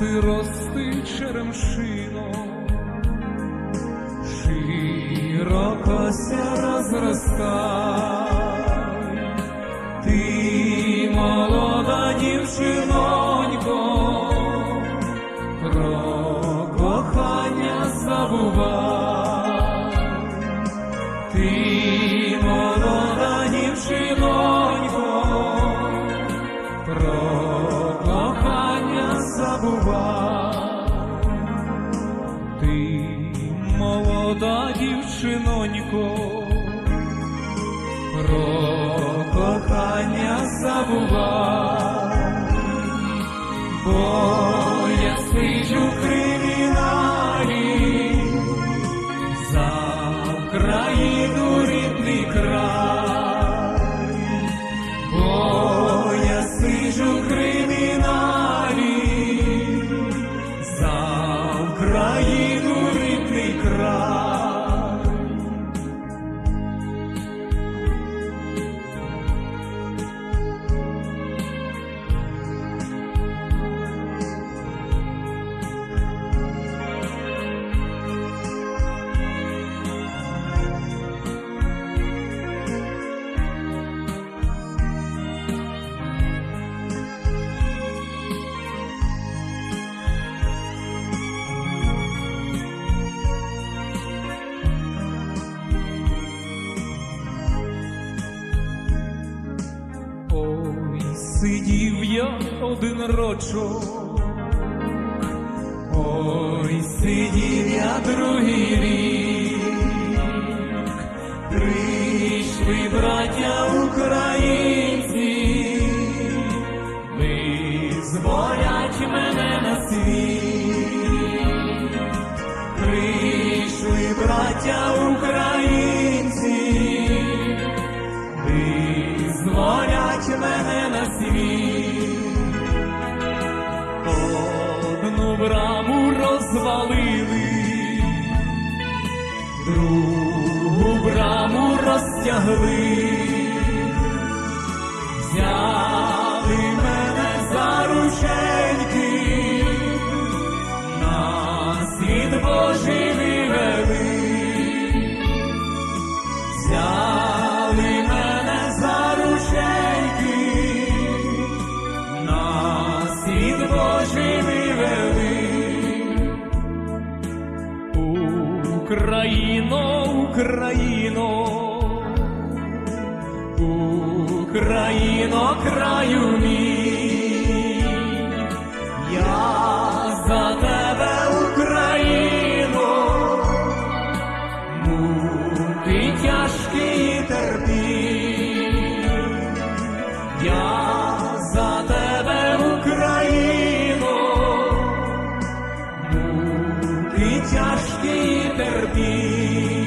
рости, рости черемшино, широко ся розростай, ти молода дівчинонько, про кохання забувай, ти молода дівчинонько, про кохання забувай, бо сидів я один рочок, ой, сидів я другий рік, прийшли браття українці, визволять мене на світ, прийшли браття українці Одну браму розвалили, другу браму розтягли, Україно, Україно, Україно, краю мій, тяжкие терпи.